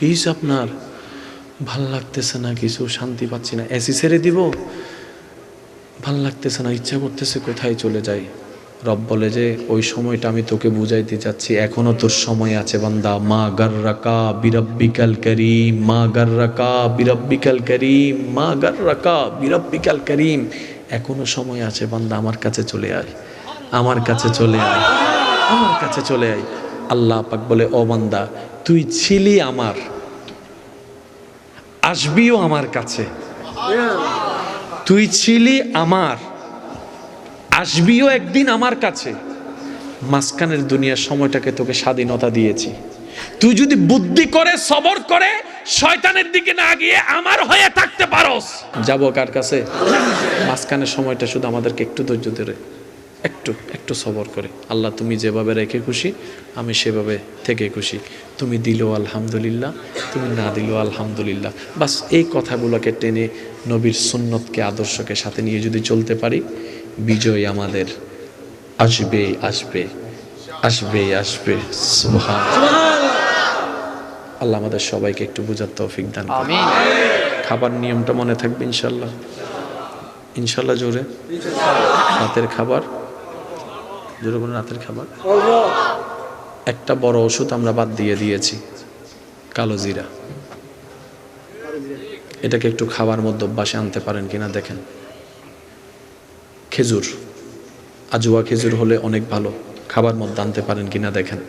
কি আপনার? ভালো লাগতেছে না কিছু, শান্তি পাচ্ছি না। এসি ছেড়ে দিব? ভালো লাগতেছে না, ইচ্ছা করতেছে কোথায় চলে যাই? রব বলে যে, ওই সময়টা আমি তোকে বুঝাইতে চাচ্ছি, এখনও তোর সময় আছে বান্দা। মা গার্রাকা বিরব্বিকাল করিম, মা গার্রাকা বিরব্বিকাল করিম, মা গার্রাকা বিরব্বিকাল করিম। এখনও সময় আছে বান্দা, আমার কাছে চলে আয়। আমার কাছে চলে আয়। আমার কাছে চলে আয়। আল্লাহ পাক বলে, ও বান্দা তুই ছিলি আমার। আসবিও আমার কাছে। তুই ছিলি আমার। আসবিও একদিন আমার কাছে। মাঝখানের দুনিয়ার সময়টাকে তোকে স্বাধীনতা দিয়েছি। তুই যদি বুদ্ধি করে, সবর করে, শয়তানের দিকে না গিয়ে আমার হয়ে থাকতে পারোস। যাব কার কাছে? মাঝখানের সময়টা শুধু আমাদেরকে একটু ধৈর্য ধরে। একটু একটু সবর করে। আল্লাহ তুমি যেভাবে রেখে খুশি আমি সেভাবে থেকে খুশি। তুমি দিলো আলহামদুলিল্লাহ তুমি না দিলো আলহামদুলিল্লাহ। বাস এই কথাগুলোকে টেনে নবীর সুন্নতকে আদর্শকে সাথে নিয়ে যদি চলতে পারি বিজয় আমাদের আসবে আসবে আসবে আসবে। আল্লাহ আমাদের সবাইকে একটু বোঝার তৌফিক দান খাবার নিয়মটা মনে থাকবে ইনশাল্লাহ। ইনশাল্লাহ জোরে। রাতের খাবার জোরে রাতের খাবার। একটা বড় ওষুধ আমরা বাদ দিয়ে দিয়েছি কালো জিরা। এটাকে একটু খাবার মধ্যে অভ্যাসে আনতে পারেন কিনা দেখেন। খেজুর আজুয়া খেজুর হলে অনেক ভালো খাবার মধ্যে আনতে পারেন কিনা দেখেন।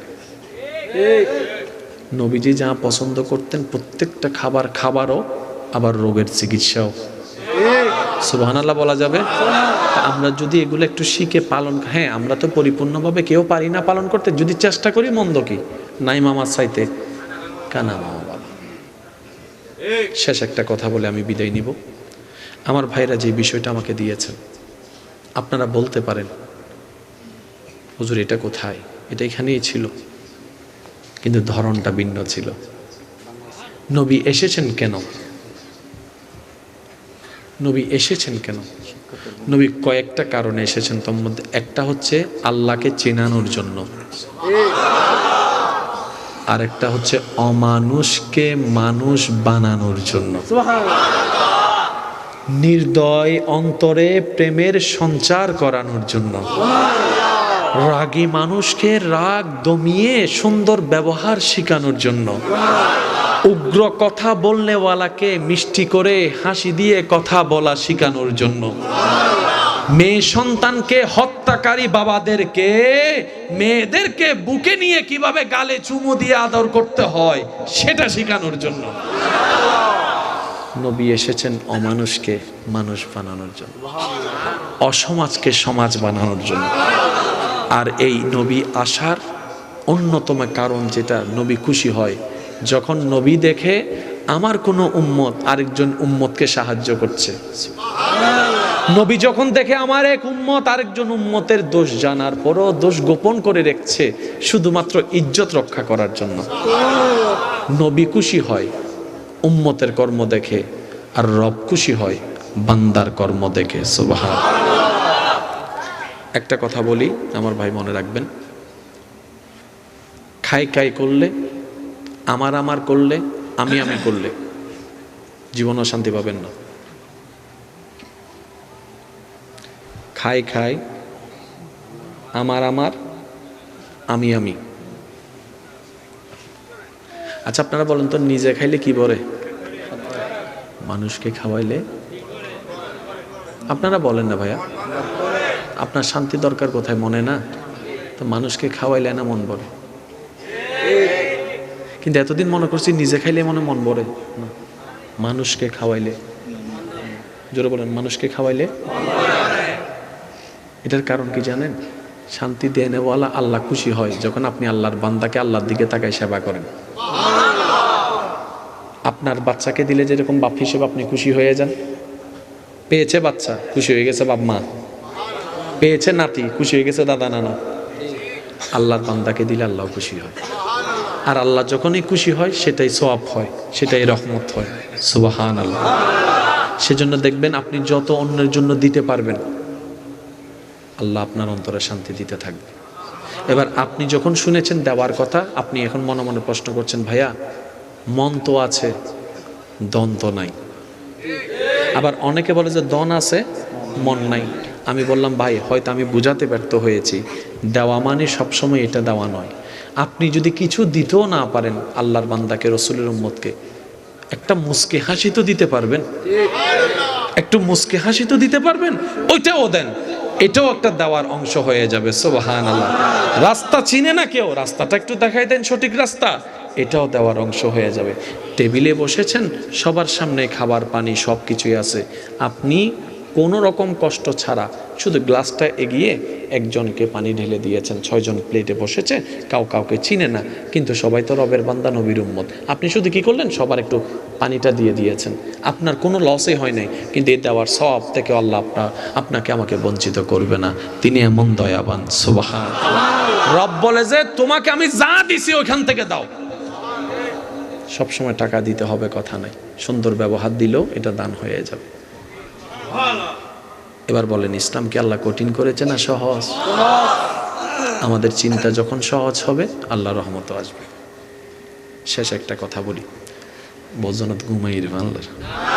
নবীজি যা পছন্দ করতেন প্রত্যেকটা খাবার খাবারও আবার রোগের চিকিৎসাও। সুবহানাল্লাহ বলা যাবে। আমরা যদি এগুলো একটু শিখে পালন হ্যাঁ আমরা তো পরিপূর্ণভাবে কেউ পারি না পালন করতে। যদি চেষ্টা করি, মন্দ কি? নাই মামার চাইতে। কানা মামা বাবা। শেষ একটা কথা বলে আমি বিদায় নিব। আমার ভাইরা যে বিষয়টা আমাকে দিয়েছেন, আপনারা বলতে পারেন, হুজুর, এটা কোথায়? এটা এখানেই ছিল। কিন্তু ধরনটা ভিন্ন ছিল। নবী এসেছেন কেন? নবী এসেছেন কেন? নবী কয়েকটা কারণে এসেছেন, তোর মধ্যে একটা হচ্ছে আল্লাহকে চেনানোর জন্য। আর একটা হচ্ছে অমানুষকে মানুষ বানানোর জন্য। নির্দয় অন্তরে প্রেমের সঞ্চার করানোর জন্য। রাগী মানুষকে রাগ দমিয়ে সুন্দর ব্যবহার শেখানোর জন্য। উগ্র কথা বলনেওয়ালাকে মিষ্টি করে হাসি দিয়ে কথা বলা শেখানোর জন্য। মেয়ে সন্তানকে হত্যাকারী বাবাদেরকে, মেয়েদেরকে বুকে নিয়ে কীভাবে গালে চুমু দিয়ে আদর করতে হয়, সেটা শেখানোর জন্য। নবী এসেছেন অমানুষকে মানুষ বানানোর জন্য, অসমাজকে সমাজ বানানোর জন্য। আর এই নবী আসার অন্যতম কারণ যেটা নবী খুশি হয় যখন নবী দেখে আমার কোনো উম্মত আরেকজন উম্মতকে সাহায্য করছে। নবী যখন দেখে আমার এক উম্মত আরেকজন উম্মতের দোষ জানার পরও দোষ গোপন করে রেখেছে, শুধুমাত্র ইজ্জত রক্ষা করার জন্য। নবী খুশি হয় উম্মতের কর্ম দেখে, আর রব খুশি হয় বান্দার কর্ম দেখে সুবাহান একটা কথা বলি, আমার ভাই মনে রাখবেন। খাই খাই করলে আমার আমার করলে, আমি আমি করলে জীবনও শান্তি পাবেন না। খাই খাই, আমার আমার, আমি আমি। আচ্ছা আপনারা বলেন তো, নিজে খাইলে কি বলে মানুষকে খাওয়াইলে? আপনারা বলেন না ভাইয়া। আপনার শান্তি দরকার কোথায়? মনে না? তো মানুষকে খাওয়াইলে না মন বলে কিন্তু এতদিন মনে করছি নিজে খাইলে মনে মন ভরে। না। মানুষকে খাওয়াইলে। জোরে বলেন, মানুষকে খাওয়াইলে? এটার কারণ কি জানেন? শান্তি দেনেওয়ালা আল্লাহ খুশি হয় যখন আপনি আল্লাহর বান্দাকে আল্লাহর দিকে তাকায় সেবা করেন। আপনার বাচ্চাকে দিলে যেরকম বাপ হিসেবে আপনি খুশি হয়ে যান। পেয়েছে বাচ্চা, খুশি হয়ে গেছে বাপ মা। পেয়েছে নাতি, খুশি হয়ে গেছে দাদা, নানা। আল্লাহর বান্দাকে দিলে আল্লাহ খুশি হয়। আর আল্লাহ যখনই খুশি হয়, সেটাই সোয়াব হয়, সেটাই রহমত হয়। সুবাহান আল্লাহ সেজন্য দেখবেন আপনি যত অন্যের জন্য দিতে পারবেন, আল্লাহ আপনার অন্তরে শান্তি দিতে থাকবে। এবার আপনি যখন শুনেছেন দেওয়ার কথা, আপনি এখন মনে মনে প্রশ্ন করছেন, ভাইয়া, মন তো আছে দন তো নাই। আবার অনেকে বলে যে দন আছে, মন নাই। আমি বললাম, ভাই, হয়তো আমি বুঝাতে ব্যর্থ হয়েছি। দেওয়া মানে সবসময় এটা দেওয়া নয়। আপনি যদি কিছু দিতেও না পারেন আল্লাহর বান্দাকে, রসুলের উম্মতকে, একটা মুস্কি হাসি তো দিতে পারবেন। একটু মুস্কি হাসি তো দিতে পারবেন, ওইটাও দেন। এটাও একটা দেওয়ার অংশ হয়ে যাবে সোবাহান আল্লাহ রাস্তা চিনে না কেউ? রাস্তাটা একটু দেখাই দেন, সঠিক রাস্তা। এটাও দেওয়ার অংশ হয়ে যাবে। টেবিলে বসেছেন, সবার সামনে খাবার, পানি সব কিছুই আছে। আপনি কোনো রকম কষ্ট ছাড়া শুধু গ্লাসটা এগিয়ে একজনকে পানি ঢেলে দিয়েছেন, ছয়জন প্লেটে বসেছে, কাউ কাউকে চিনে না, কিন্তু সবাই তো রবের বান্দা, নবীর উম্মত। আপনি শুধু কি করলেন? সবার একটু পানিটা দিয়ে দিয়েছেন। আপনার কোনো লসই হয় নাই, কিন্তু এই দেওয়ার সব থেকে আল্লাহ আপনার আপনাকে আমাকে বঞ্চিত করবে না। তিনি এমন দয়াবান, সুবাহান। রব বলে যে, তোমাকে আমি যা দিছি ওইখান থেকে দাও। সবসময় টাকা দিতে হবে, কথা নাই। সুন্দর ব্যবহার দিলেও এটা দান হয়ে যাবে। এবার বলেন ইসলাম কি আল্লাহ কঠিন করেছে না সহজ? আমাদের চিন্তা যখন সহজ হবে আল্লাহ রহমত আসবে। শেষ একটা কথা বলি। বজনত ঘুমাই রে আল্লাহ